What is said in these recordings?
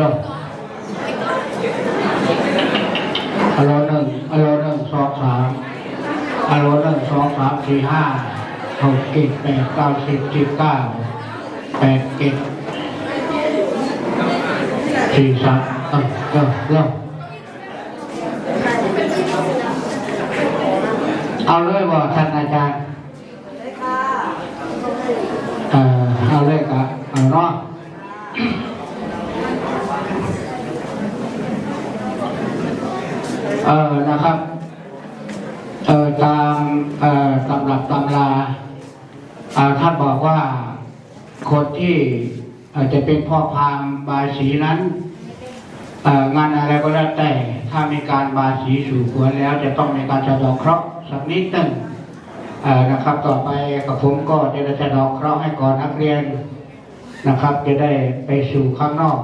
ลงอโลหนึ่งอโลหนึ่งสองสามอโลหนึ่งสองสามสี่ห้าหกเจ็ดแปดเก้าสิบสิบเก้าแปดเจ็ดสี่สามเออเออลงเอาเลยว่าท่านอาจารย์ เอ่อเอาเลยครับเอาเนาะ เออนะครับเออตามเอ่อตำรับตำราอ่าท่านบอกว่าคนที่อาจจะเป็นพ่อพามบาสีนั้นเอ่องานอะไรก็แล้วแต่ถ้ามีการบาสีสู่หัวแล้ว จะต้องมีการสะดอกเคราะห์สักนิดหนึ่งเอ่อนะครับ ต่อไปกับผมก็จะได้สะดอกเคราะห์ให้ก่อนนักเรียนนะครับ จะได้ไปสู่ข้างนอก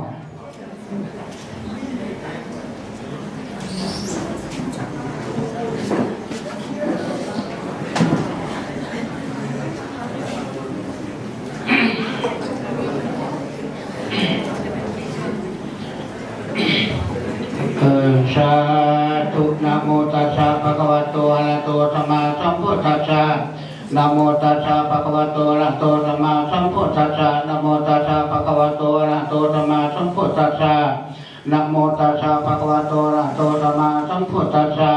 สาธุนะโมตัสสะภะคะวะโตอะระโตสัมมาสัมพุทธัสสะนะโมตัสสะภะคะวะโตอะระโตสัมมาสัมพุทธัสสะนะโมตัสสะภะคะวะโตอะระโตสัมมาสัมพุทธัสสะนะโมตัสสะภะคะวะโตอะระโตสัมมาสัมพุทธัสสะ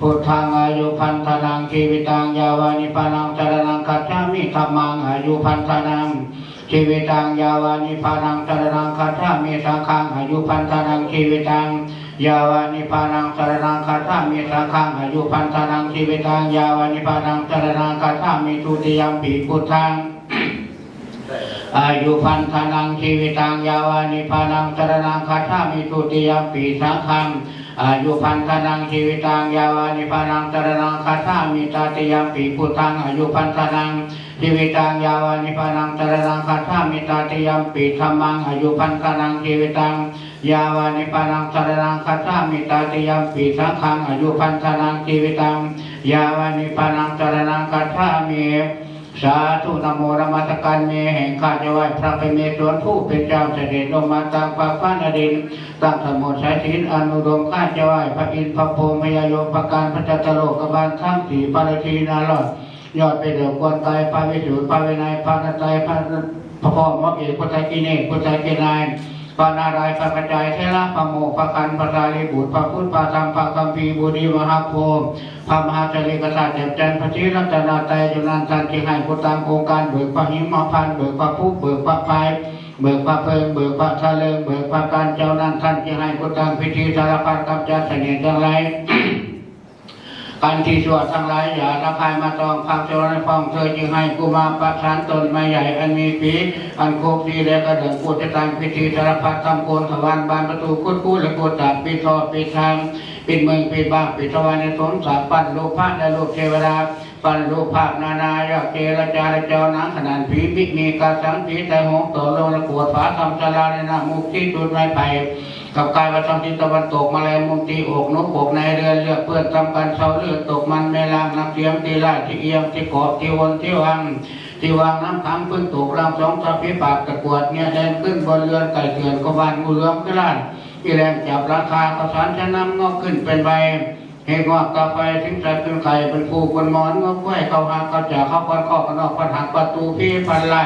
พุทธังอายุพันธนังชีวิตังยาวานิพานังจรณังกัจฉามิธัมมังอายุพันธนังชีวิตังยาวานิพานังสรนังคาถามีสังฆังอายุพันธนังชีวิตัง ยาวานิพานังสรนังคาถามีสังฆังอายุพันธนังชีวิตังยาวานิพานังสรนังคาถามีทุติยมปีพุทธังอายุพันธนังชีวิตังยาวานิพานังสรนังคาถามิทุติยมปีสังฆังอายุพันธนังชีวิตังยาวานิพานังสรนังคาถามิตติยมปีพุทธังอายุพันธนังชีวิตังยาวานิพานังสรนังคาถามิตติยมปีธรรมังอายุพันธนังชีวิตัง ยาวานิพานังสารนังคาถามิตาติยมปีสังฆังอายุพันธนังชีวิตังยาวานิพานังสารนังคาถามิสาธุนโมระมัตการเมแห่งข้าจะไหวพระเป็นเมสวนผู้เป็นเจ้าเสด็จลงมาตามปากฟ้านดินตั้งสมุทรสายถินอนุดมข้าจะไหวพระอินทร์พระโพมยายมประการพระจัตโลกบาลทั้งสี่ปาริทีนาลอดยอดไปเดือกวนกายพระวิสุทธิพระวินัยพระนัตไตรพระพระพ่อมะเอกพุทธกิเนกพุทธกินาย ปานารายปะกระจายเทระปะโมกข์พระกันปะสาลีบุตรปะพุทธปะธรรมปะคัมภีบุรีมหาโพธิ์พระมหาจริกษัตริย์แจ่มจันพระชีรัตนาไตรจุนันทันที่ให้พุทธามองค์การเบิกพระหิมพันเบิกพระผู้เบิกพระพายเบิกพระเพลิงเบิกพระทะเลงเบิกพระการเจ้านันทันที่ให้พุทธามพิธีสารพัดกำจัดเสน่ห์จังไรายการที่ชั่วทั้งหลายอย่าละคายมาตองความเจริญฟองเธอจึงให้กูมาประทานตนไม่ใหญ่อันมีปีอันโคกดีและกระเดิงกูจะตามพิธีสารพัดทำโกนถวานบานประตูคุดคู่และกูจัดปิดทอปิดทางปิดเมืองปิดบ้านปิดทวารในสนสาปันรูปพระและรูปเทวดาปันรูปภาพนานายกเจรจาและเจ้านังขนาดผีมิมีกาสังผีแต่หงต่อลงและปวดฝาทำสลาในนามุกที่จุดไม้ไผ่ กับกายวัฒนทิศตะวันตกมาแรงมุมตีอกนกอกในเรือนเลือเพื่อนทำกันเสาเลือตกมันแม่ลางน้ำเทียมตีไล่ที่เอียงที่เกาะที่วนที่วังที่วางน้ำขังพึ่งตกลำสองทับพิปากตะกวดเนี่ยแดนขึ้นบนเรือนไก่เถื่อนกบาลงูเหลือมกระลานที่แรงจับราคากระสานชะน้ำงอกขึ้นเป็นใบเฮงอกกาไฟทิ้งใส่เป็นไข่เป็นผูกบนหมอนงอกไว้เข้าหาเข้าจ่าเข้าก้อนข้อกันออกปัญหาประตูพี่พันไล่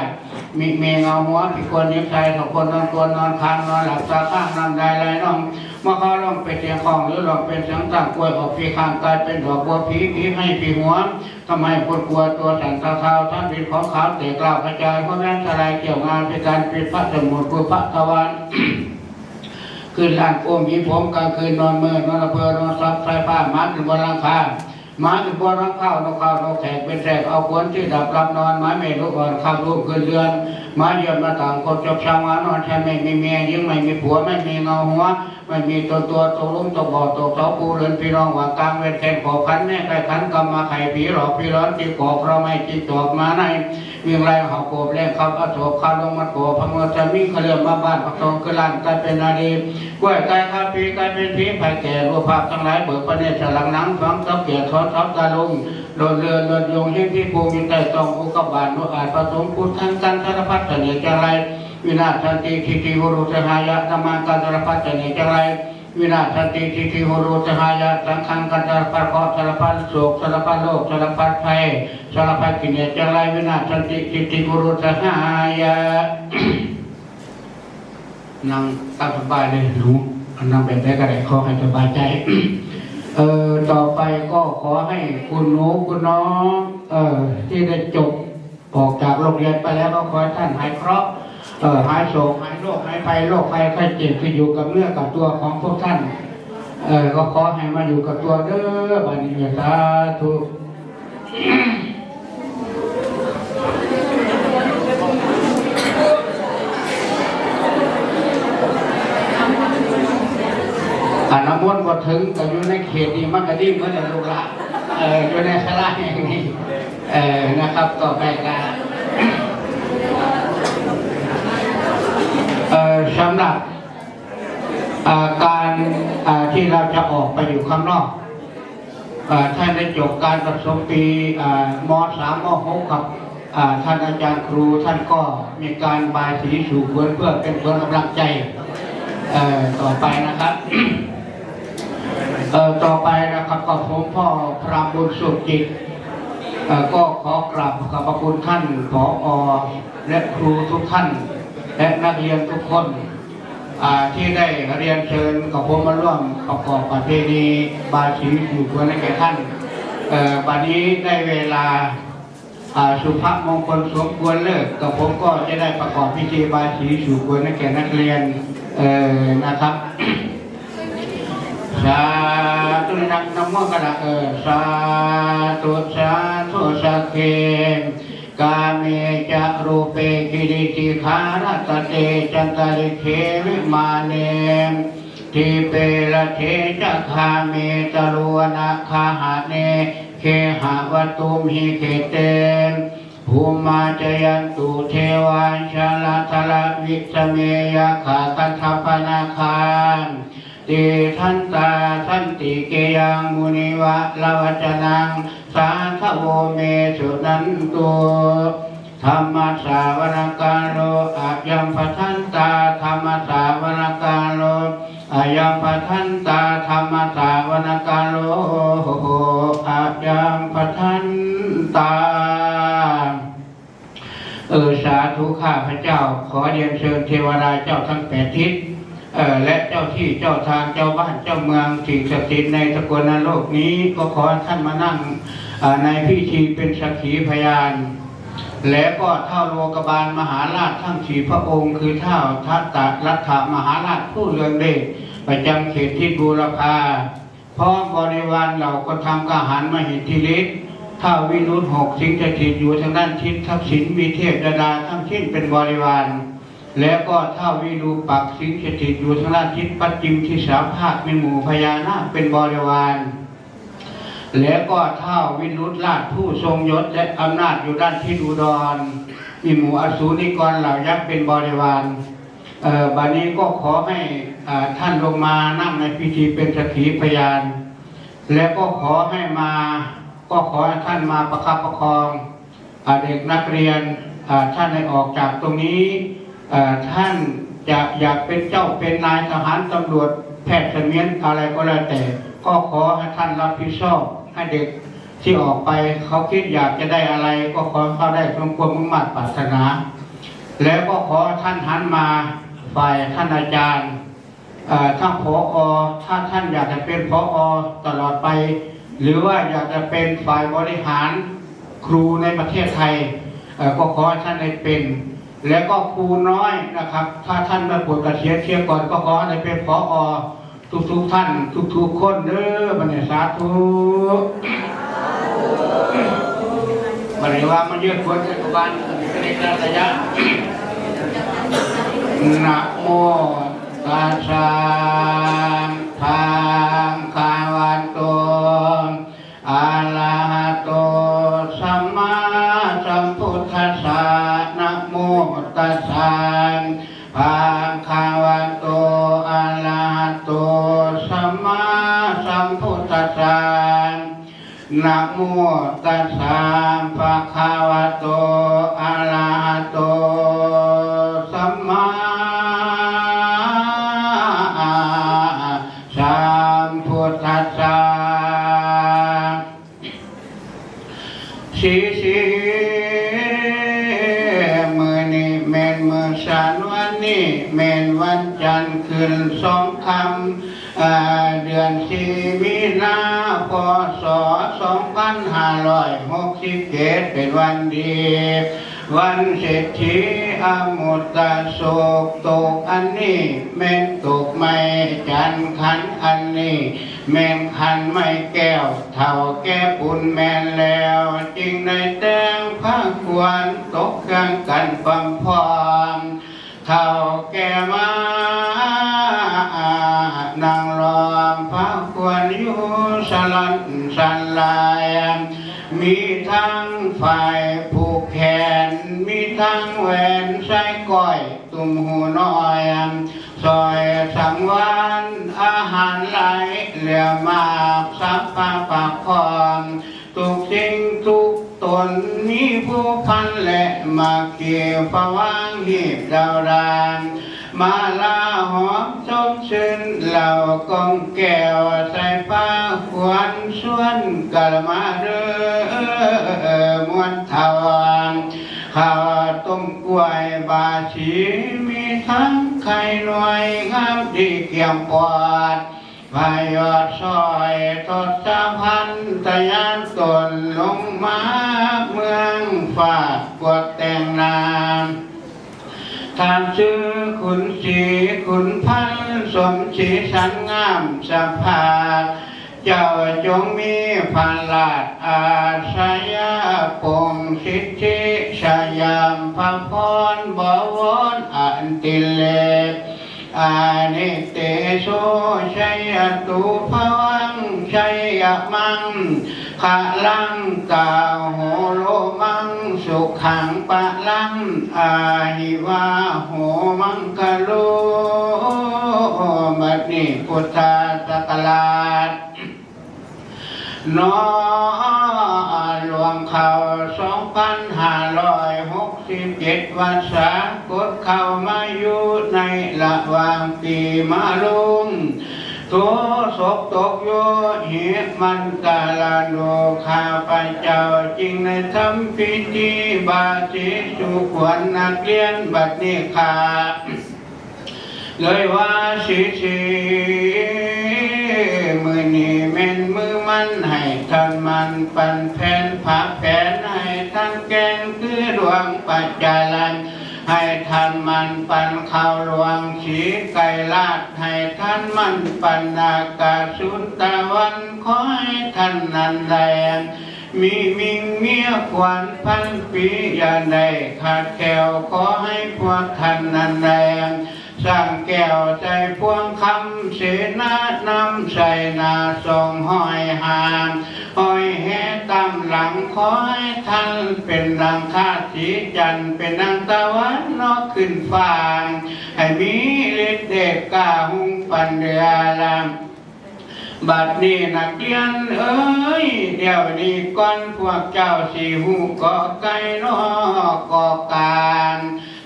มีเมงเอาหัวพี่คนยิ้มใจสองคนนอนตัวนอนคางนอนหลับตาข้างนอนได้ไรน้องเมื่อเขาลองเป็นเสียงของหรือลองเป็นเสียงต่างกล้วยออกพีข้างกายเป็นดอกบัวผีผีให้ผีหัวทำไมคนกลัวตัวสั่นเท้าท่านเป็นของขาวเตะกล่าวกระจายเพราะแม่นสลายเกี่ยวงานเป็นการปิดพระสมุดคือพระตะวันคืนลานโอมยิ้มผมกลางคืนนอนเมื่อนอนระเพอนอนซับสายผ้ามัดอยู่บนหลังคา มาอยู่บนหลังข้าวนกข้าวนกแขกเป็นแขกเอาขวนที่ดับรับนอนไม้เมลูกอ่อนข้ารูปคืนเรือนไม้เยือนมาต่างคนจบชาวานอนแทนไม่มีเมียยิ่งไม่มีผัวไม่มีเงาหัวไม่มีตัวตัวตกลุ่มตกบ่อตกเสาปูเรือนพี่น้องวางกลางเวรแทนขอขันแม่ไก่ขันกรรมมาไข่ผีหลอกพี่ร้อนที่ก่อเพราะไม่จิตจอกมาใน มียงไรเขาโกบแรงเขาอโศกเขาลงมาโกพังเงจะมีเขาเรียมมาบ้านพักทองกระลานกลายเป็นนาดีกล้วยกายข้าพีกลายเป็นผีไผ่แก่รูปภาพทั้งหลายเบิกประเนตรหลังนังฟังทับเกียรติทอดทับตาลุงโดนเรือเรือยงยิ่งที่ภูมิใจตองอุกบาทนุอาจประสงค์พุทธันกันสารพัดเสน่ห์จังไรวินาศสันติทิฏฐิโหรุสหายะธรรมังกันตระพัฒเนจังไร วินาสติทิฏฐิโหรุสหายะสังฆังกันตระเคาะห์สารพัดโศกสารพัดโลกสารพัดภัยสารพัดกิเลสจังไรวินาสติทิฏฐิโหรุสหายะนั่งตามสบายเลยหนูนั่งแบบไหนก็ได้ขอให้สบายใจ เออต่อไปก็ขอให้คุณหนูคุณน้อง เออที่ได้จบออกจากโรงเรียนไปแล้วก็ขอให้ท่านหายเคราะห์ เออหายโศกหายโรคหายภัยโรคภัยไข้เจ็บที่อยู่กับเนื้อกับตัวของพวกท่าน เออก็ขอให้มาอยู่กับตัวเด้อบัดนี้สาธุอาน้ำมนต์ก็ถึงก็อยู่ในเขตนี้มันก็ดิ้นเหมือนลูกหลานเอออยู่ในสลาแห่งนี้เออนะครับต่อไปการเอ่อ สำหรับาการาที่เราจะออกไปอยู่ข้างนอกอท่านได้จบการประสมปีมสามมหกครับท่านอาจารย์ครูท่านก็มีการบายสีสู่ควรเพื่อเป็นควรกำลังใจต่อไปนะครับต่อไปนะครับก็ผมพ่อพระบุญสุจิตก็ขอกราบขอบพระคุณท่านผออและครูทุกท่าน และนักเรียนทุกคนที่ได้เรียนเชิญกับผมมาร่วมประกอบประเพณีบายสีสู่ควรให้แก่ท่านบัดนี้ได้เวลาสุภาพมงคลสมควรเลิกกับผมก็จะได้ประกอบพิธีบายสีสู่ควรให้แก่นักเรียนนะครับสาธุนักนโมกระเออสาธุสาธุสักเก กาเมจะรูเปกิริติคารตเตจันตริเขวิมาเนทิเปละเทจะคาเมตะลวนะคาหาเน เคหะวตุมหิเขเตภูมาจยันตุเทวาชลทลวิสเมยขาคัทปนาคารติทันตาทันติเกยังมุนิวะลวจนัง สาธโวเมสุนันตุธรรมสาวนการโลอายัมปทันตาธรรมสาวนการโลอายัมปทันตาธรรมสาวนการโลอายัมปทันตาเออสาธุข้าพระเจ้า ขอเรียนเชิญเทวดาเจ้าทั้งแปดทิศ และเจ้าที่เจ้าทางเจ้าบ้านเจ้าเมืองสิ่งศักดิ์สิทธิ์ในสกลโลกนี้ก็ขอท่านมานั่งในพิธีเป็นสักขีพยาน และก็เท่าโลกบาลมหาราชทั้งสีพระองค์ คือเท่าทัตตะรัฐมหาราชผู้เรืองเดชประจำเขตที่บูรพาพร้อมบริวารเหล่าก็ทำกหารมหิทธิฤทธิ์ท้าวิรุธหกสิงสถิตอยู่ทางด้านทิศทักษิณมีเทพดาดาทั้งสิ้นเป็นบริวาร แล้วก็ท้าววิรูปักสิงสถิตอยู่ทางด้านทิศปัจจิมที่สามภาคมีหมู่พญานาคเป็นบริวารแล้วก็เท่าวิรุธราชผู้ทรงยศและอำนาจอยู่ด้านทิศอุดรมีหมู่อสูรนิกรเหล่ายักษ์เป็นบริวารบัดนี้ก็ขอให้อ่าท่านลงมานั่งในพิธีเป็นสักขีพยาน แล้วก็ขอให้มา ก็ขอให้ท่านมาประคับประคองอเด็กนักเรียนท่านให้ออกจากตรงนี้ ท่านจะอยากเป็นเจ้าเป็นนายทหารตำรวจแพทย์เสมียนอะไรก็แล้วแต่ ก็ขอให้ท่านรับผิดชอบให้เด็กที่ออกไปเขาคิดอยากจะได้อะไร ก็ขอเขาได้สมความมุ่งมั่นปรารถนา แล้วก็ขอท่านหันมาฝ่ายท่านอาจารย์เอ่อถ้าพออถ้าท่านอยากจะเป็นพออตลอดไป หรือว่าอยากจะเป็นฝ่ายบริหารครูในประเทศไทยก็ขอท่านได้เป็น แล้วก็ครูน้อยนะครับ ถ้าท่านมาปวดกระเสียเชียก่อนก็ขอให้เป็นพออทุกๆท่าน ทุกๆคนเด้อบันเนสาธุบันนี้ว่ามันเยืดคนในบ้านเป็นระยะนะโมตัสสะภะคะ นะโมตัสสะภะคะวะโตอะระหะโตสัมมาสัมพุทธัสสะสีสีมือนี้เมนมือสันวันนี้เมนวันจันทร์คืนสองคำเดือนสี่ ร้อยหกสิบเจ็ดเป็นวันดี วันเศรษฐีอมุตตะโศกตกอันนี้แม่นตกไม่จันขันอันนี้แม่นขันไม่แก้ว เท่าแก้ปุ่นแม่นแล้วจริงในแต้งพระควรตกกลางกันปัมพรม เท่าแก่มานางรอมพระควรอยู่สลันสันลายมีทั้งฝ่ายผูกแขน มีทั้งแหวนใส่ก้อย ตุ่มหูน้อยซอยสังวานอาหารไหลเหลือมากสับปะปากคอมทุกสิ่งทุก ตนมีผู้พันและมาเกี่ยวฟวางหีบดาวดานมาลาหอมชมชื่นเหล่ากองแก้วใส่ผ้าขวัญชวนกะละมาเด้อมวนทวันข้าวต้มกล้วยบาชีมีทั้งไข่หน่วยงามดีเกี่ยมปอด พายอดซอยทศพันธยานตนลงมาเมืองฝากกวดแต่งนามทางชื่อขุนศรีขุนพันสมศรีสันงามสภาเจ้าจงมีพันลาดอาชยาปงสิทธิชยามพระพรบวรอันติเลก อานิเตโสชัยตุภวังชัยมังขะลังกาโหโลมังสุขังปะลังอาหิวาโหมังคโลบัดนี้พุทธาสกราชน้อ หลวงเขาสองพันห้าร้อยหกสิบเจ็ดวันสากดเข้ามาอยู่ในระหว่างปีมาลุงตัวศกตกโยเหตุมันกาลาโนข้าพเจ้าจริงในทำพิธีบาสิสุขวัญนักเรียนบัดนี้ขาเลยว่าสีสีมือนี่เม่นมือมันให ท่านมันปันแผนผักแผนให้ท่านแกงคือดวงปัจจารันให้ท่านมันปันข้าวหลวงสีไก่ลาดให้ท่านมันปันอากาศสุนตะวันขอให้ท่านนันแรงมีมิงเมียขวัญพันปีอย่าได้ขาดแควขอให้พวกท่านนันแรง สร้างแก้วใจพวงคำเสนานำใส่นาทรงห้อยหางห้อยแห่ตามหลังคอยท่านเป็นดังคาสีจันเป็นดังตะวันนอกขึ้นฟางให้มีฤทธิ์เดชก้าหุงปันเดือลำบัดนี้นักเรียนเอ้ยเดี๋ยวนี้ก่อนพวกเจ้าสีหูก็ไก่นอกก็การ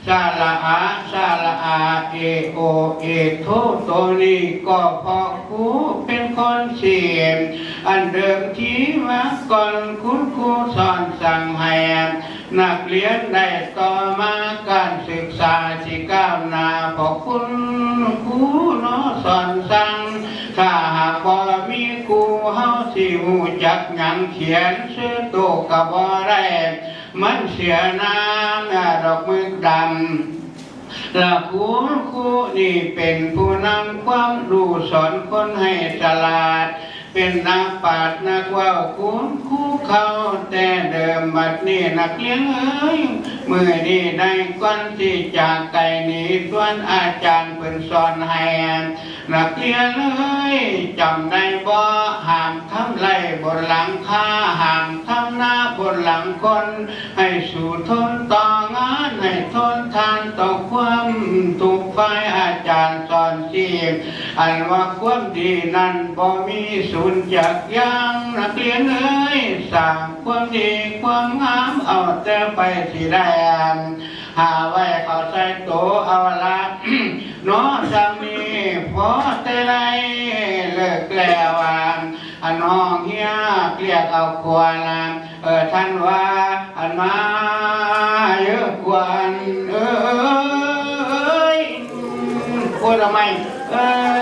สาละอาสาละอาเอโอเอโทตัวนี้ก็พอคูเป็นคนเสียมอันเดิมที่มาก่อนคุณครูสอนสั่งให้นักเรียนได้ต่อมาการศึกษาสิก้าวหน้าพอคุณครูเนาะสอนสั่ง ถ้าหากบ่มีครูเฮาสิหูจักหยังเขียนชื่อโตวก็บ่ได้มันเสียน้ำน่ะดอกมือดำและครูครูนี่เป็นผู้นำความรู้สอนคนให้ฉลาด เป็นนักปราชญ์นักว่าคุณครูเขาแต่เดิมบัดนี้นักเลี้ยงเอ้ย มือนี้ได้ก้อนที่จากไก่นี้ส่วนอาจารย์เพิ่นสอนให้นักเรียนเอ้ยจำได้บ่ห้ามทำไรบนหลังคาห้ามทำหน้าบนหลังคน ให้สู่ทนต่องานให้ทนทานต่อความถูกฝ่ายอาจารย์สอนสีอันว่าความดีนั้นบ่มีสูญจากยังนักเรียนเอ้ยสร้างความดีความงามเอาแต่ไปสิได้นหาไว้เขาใส่โตเอาละน้อสามีพอแต่ไรเลิกแล้วอันน้องเฮียเกลียกเอาควรเออท่านว่าอันมาเยอะกว่านเอ้ยคนยทำไมเอ้ย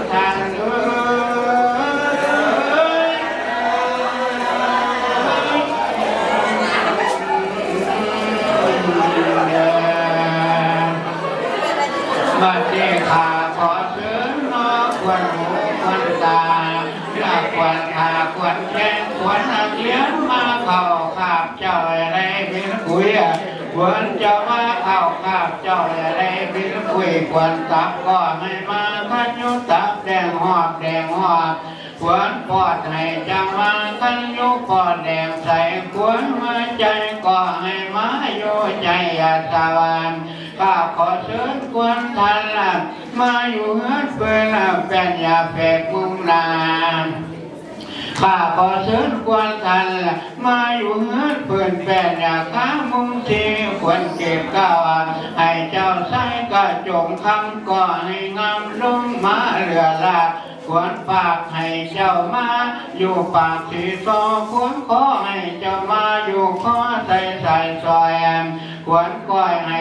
ควรตาควรขาควรแข้งควรนักเลี้ยงมาเข้าขาบเจ้าอะไรเป็นคุยควรจะมาเข้าขาบเจ้าอะไรเป็นคุยควรตับก็ให้มาขันยุตับแดงหอบแดงหอบควรปอดให้จะมาขันยุปอดแดงใสควรมาใจก็ให้มาอยู่ใจอาสวรร ค์ข้าขอเชิญกวนทันละมาอยู่เฮือนเพื่อนเป็นยาแฝกมุงนามข้าขอเชิญกวนทันละมาอยู่เฮือนเพื่อนเป็นยาค้ามุงทีควรเก็บก้าวให้เจ้าใส่กระจงคำก็ให้งามลงมาเหลือลาควรปากให้เจ้ามา อยู่ปากสีซอควรขอให้เจ้ามาอยู่ขอใส่ใส่ซอยควรก้อยให้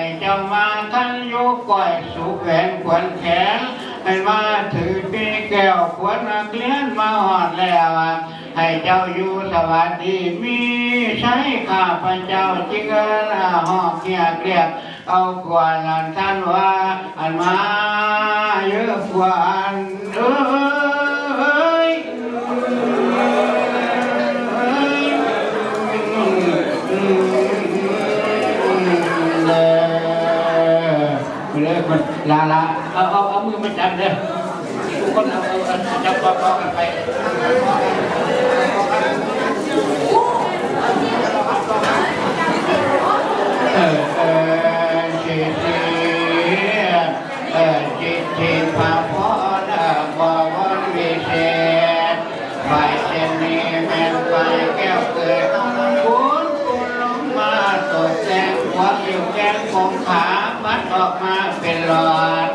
นยุก้อยสุขแขนควรแขนให้มาถือปีแก้วควรนักเลี้ยนมาหอดแล้วให้เจ้าอยู่สวัสดีมีใช้ข้าพเจ้าจิกระหอกเกียเรียกเอาขวานท่านว่าอันมาเยอะกว่าอันเอ้ ลยมันลาลาเอาเอาเอามือมาจับเด้อทุกคนเอาเอาเอาจับปอกกันไป คงขาบัดออกมาเป็นหลอด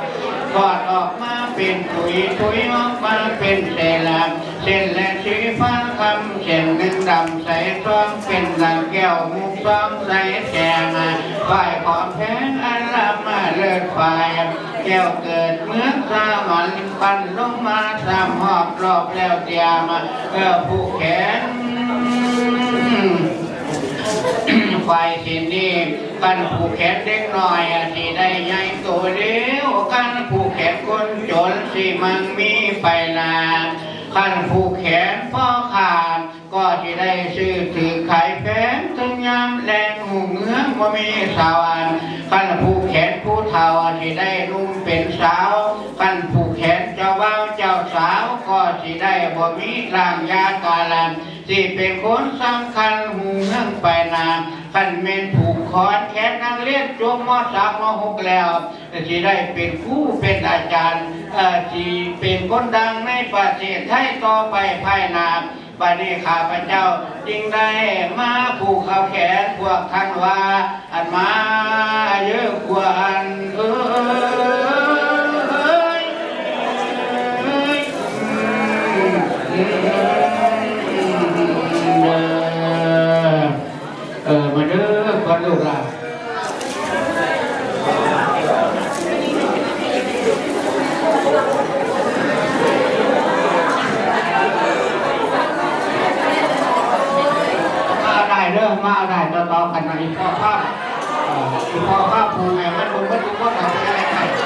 กอดออกมาเป็นถุยถุยออกมาเป็นเศษลำเส้นและสีฟ้าคำเส้นหนึ่งดำใสท้องเป็นดังแก้วมุกท้องใสแกงฝ่ายขอบแพงอันลำมาเลิศฝ่ายแก้วเกิดเมื่อสามันปันลงมาสามหอบรอบแล้วเตียมาเออผู้แขน ไฟสินนี้กันผูกแขนเด็กน้อยอะสิได้ใหญ่โตเร็วกันผูกแขนคนจนสิมันมีไปนานกันผูกแขนพ่อขาดก็สิได้ซื้อถือขายแพงถึงยามแรงหูเงื้องว่ามีสาวอันกันผูกแขนผู้เฒ่าสิได้นุ่มเป็นสาวกันผูกแขนเจ้าบ่าวเจ้าสาวก็สิได้บ่มีร่างยากาลันสิเป็นคนสำคัญหูเงื่อไปนาน ขันเมนผูกคอนแขนนังเลียนจบมอสามมหกแล้วสิได้เป็นครู่เป็นอาจารย์เอ่อสิเป็นคนดังในประเทศไทยต่อไปภายหนาบัดนี้ข้าพเจ้าจึงได้มาผูกเขาแขนพวกท่านว่า อันมาเยอะกว่าอันเออ ลูกหลานมาได้เริ่มมาได้ต่อต่อกันมาอีกพ่อภาพอีกพ่อภาพภูมิแม่มันคงไม่รู้ว่าเป็นอะได้ใค